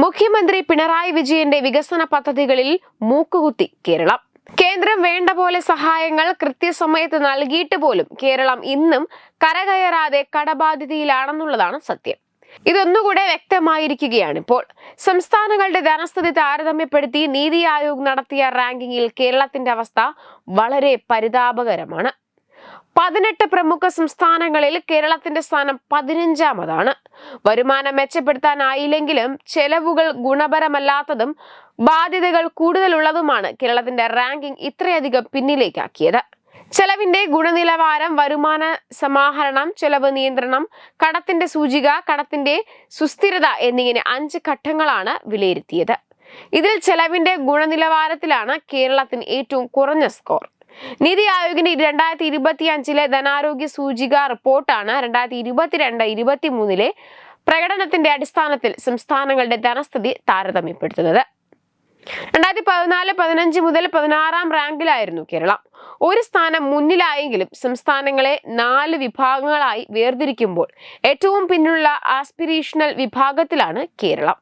മുഖ്യമന്ത്രി പിണറായി വിജയന്റെ വികസന പദ്ധതികളിൽ മൂക്കുകുത്തി കേരളം. കേന്ദ്രം വേണ്ട പോലെ സഹായങ്ങൾ കൃത്യസമയത്ത് നൽകിയിട്ട് പോലും കേരളം ഇന്നും കരകയറാതെ കടബാധ്യതയിലാണെന്നുള്ളതാണ് സത്യം. ഇതൊന്നുകൂടെ വ്യക്തമായിരിക്കുകയാണ് ഇപ്പോൾ. സംസ്ഥാനങ്ങളുടെ ധനസ്ഥിതി താരതമ്യപ്പെടുത്തി നീതി ആയോഗ് നടത്തിയ റാങ്കിങ്ങിൽ കേരളത്തിന്റെ അവസ്ഥ വളരെ പരിതാപകരമാണ്. പതിനെട്ട് പ്രമുഖ സംസ്ഥാനങ്ങളിൽ കേരളത്തിന്റെ സ്ഥാനം പതിനഞ്ചാമതാണ്. വരുമാനം മെച്ചപ്പെടുത്താനായില്ലെങ്കിലും ചെലവുകൾ ഗുണപരമല്ലാത്തതും ബാധ്യതകൾ കൂടുതലുള്ളതുമാണ് കേരളത്തിന്റെ റാങ്കിംഗ് ഇത്രയധികം പിന്നിലേക്കാക്കിയത്. ചെലവിന്റെ ഗുണനിലവാരം വരുമാന സമാഹരണം ചെലവ് നിയന്ത്രണം കടത്തിന്റെ സൂചിക കടത്തിന്റെ സുസ്ഥിരത എന്നിങ്ങനെ അഞ്ച് ഘട്ടങ്ങളാണ് വിലയിരുത്തിയത്. ഇതിൽ ചെലവിന്റെ ഗുണനിലവാരത്തിലാണ് കേരളത്തിന് ഏറ്റവും കുറഞ്ഞ സ്കോർ. നീതി ആയോഗിന്റെ രണ്ടായിരത്തി ഇരുപത്തി അഞ്ചിലെ ധനാരോഗ്യ സൂചിക റിപ്പോർട്ടാണ്. രണ്ടായിരത്തി ഇരുപത്തിരണ്ട് ഇരുപത്തി മൂന്നിലെ പ്രകടനത്തിന്റെ അടിസ്ഥാനത്തിൽ സംസ്ഥാനങ്ങളുടെ ധനസ്ഥിതി താരതമ്യപ്പെടുത്തുന്നത്. രണ്ടായിരത്തി പതിനാല് പതിനഞ്ച് മുതൽ പതിനാറാം റാങ്കിലായിരുന്നു കേരളം. ഒരു സ്ഥാനം മുന്നിലായെങ്കിലും സംസ്ഥാനങ്ങളെ നാല് വിഭാഗങ്ങളായി വേർതിരിക്കുമ്പോൾ ഏറ്റവും പിന്നിലുള്ള ആസ്പിരേഷണൽ വിഭാഗത്തിലാണ് കേരളം.